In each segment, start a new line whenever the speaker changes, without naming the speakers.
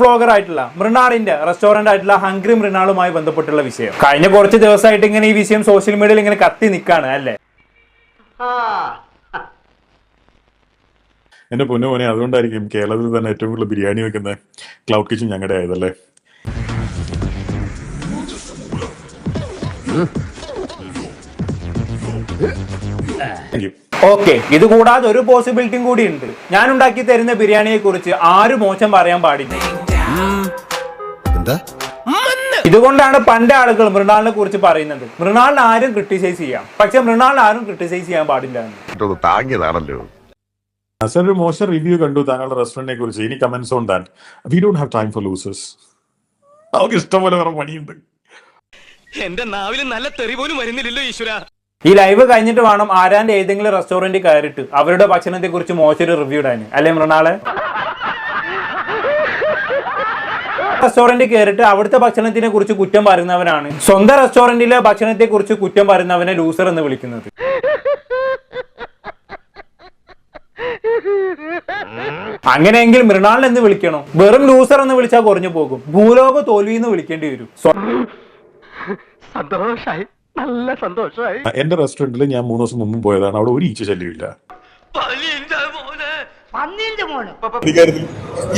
Blogger ആയിട്ടുള്ള മൃണാളിന്റെ restaurant ആയിട്ടുള്ള hungry മൃണാളുമായി ബന്ധപ്പെട്ടുള്ള വിഷയം. കഴിഞ്ഞ കുറച്ച് ദിവസമായിട്ട് ഇങ്ങനെ ഈ വിഷയം സോഷ്യൽ മീഡിയയിൽ ഇങ്ങനെ കത്തി നിൽക്കാണ് അല്ലേ?
എന്റെ പൊന്നു മോനെ അതുകൊണ്ടായിരിക്കും കേരളത്തിൽ തന്നെ ഏറ്റവും കൂടുതൽ ബിരിയാണി വെക്കുന്ന ക്ലൗഡ് കിച്ചൺ ഞങ്ങളുടെ ആയതല്ലേ? Thank
ഓക്കെ ഇത് കൂടാതെ ഒരു പോസിബിലിറ്റിയും കൂടി ഉണ്ട്. ഞാൻ ഉണ്ടാക്കി തരുന്ന ബിരിയാണിയെ കുറിച്ച് ആരും മോശം പറയാൻ പാടില്ല.
എന്താ?
ഇതുകൊണ്ടാണ് പണ്ട് ആളുകൾ മൃണാളിനെ കുറിച്ച് പറയുന്നത്. മൃണാളിനെ ആരും ക്രിട്ടിസൈസ് ചെയ്യാം. പക്ഷെ മൃണാളിനെ ആരും ക്രിട്ടിസൈസ് ചെയ്യാൻ പാടില്ല.
താങ്ങിയതാണല്ലോ.
സർ ഒരു മോശം റിവ്യൂ കണ്ടു താങ്കളുടെ റെസ്റ്റോറന്റിനെ കുറിച്ച്. ഇനി comments on that we don't have time for losers നമുക്ക് ഇഷ്ടംപോലെ വേറെ പണിയുണ്ട്.
എന്റെ നാവിൽ നല്ല തെറി പോലും വരുന്നില്ലല്ലോ ഈശ്വര.
ഈ ലൈവ് കഴിഞ്ഞിട്ട് വേണം ആരാന്റെ ഏതെങ്കിലും റെസ്റ്റോറന്റ് കയറിയിട്ട് അവരുടെ ഭക്ഷണത്തെ കുറിച്ച് മോശം റിവ്യൂ ഇടാൻ. അല്ലെ മൃണാളെ? റെസ്റ്റോറന്റിൽ കയറിയിട്ട് അവിടുത്തെ ഭക്ഷണത്തിനെ കുറിച്ച് കുറ്റം പറയുന്നവനാണ്. സ്വന്തം റെസ്റ്റോറന്റിലെ ഭക്ഷണത്തെ കുറിച്ച് കുറ്റം പറയുന്നവനെ ലൂസർ എന്ന് വിളിക്കുന്നത്. അങ്ങനെയെങ്കിൽ മൃണാൾ എന്ന് വിളിക്കണം? വെറും ലൂസർ എന്ന് വിളിച്ചാൽ കുറഞ്ഞു പോകും. ഭൂലോക തോൽവി എന്ന് വിളിക്കേണ്ടി വരും.
സന്തോഷായി. നല്ല സന്തോഷമായി
എന്റെ റെസ്റ്റോറന്റിൽ ഞാൻ മൂന്ന് ദിവസം മുമ്പ് പോയതാണ്. അവിടെ ഒരു ഈച്ച ശല്യമില്ല
പന്നീന്റെ മോന്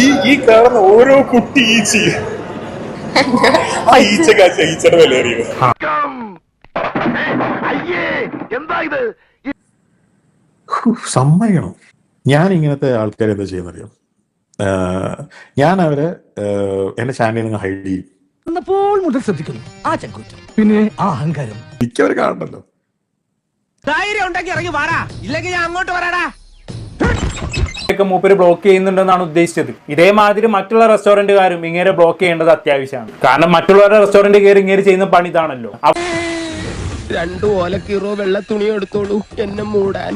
ഈ ഈ കാണുന്ന ഓരോ കുട്ടി ഈച്ചയും ആ ഈച്ച കാച്ച ഈച്ചയുടെ വില അറിയോ?
എന്താ ഇത്?
സമ്മതിക്കണം. ഞാൻ ഇങ്ങനത്തെ ആൾക്കാർ എന്താ ചെയ്യുന്നറിയോ? ഞാൻ അവരെ എന്റെ ചാനലിൽ നിന്ന് ഹൈഡ് ചെയ്യും.
മുതൽ ശ്രദ്ധിക്കുന്നു. ആ ചങ്കൂറ്റം. പിന്നെ ആ അഹങ്കാരം.
മിക്കവർ കാണണ്ടല്ലോ
ധൈര്യം ഉണ്ടെങ്കിൽ ഇറങ്ങി വാടാ. ഇല്ലെങ്കിൽ ഞാൻ അങ്ങോട്ട് വരാടാ.
മൂപ്പര് ബ്ലോക്ക് ചെയ്യുന്നുണ്ടെന്നാണ് ഉദ്ദേശിച്ചത്. ഇതേമാതിരി മറ്റുള്ള റെസ്റ്റോറന്റുകാരും ഇങ്ങനെ ബ്ലോക്ക് ചെയ്യേണ്ടത് അത്യാവശ്യമാണ്. കാരണം മറ്റുള്ളവരുടെ റെസ്റ്റോറന്റ് കയറി ഇങ്ങനെ ചെയ്യുന്ന പണി ഇതാണല്ലോ.
രണ്ടു ഓലക്കീറോ വെള്ള തുണി എടുത്തോളൂ. എന്നെ മൂടാൻ.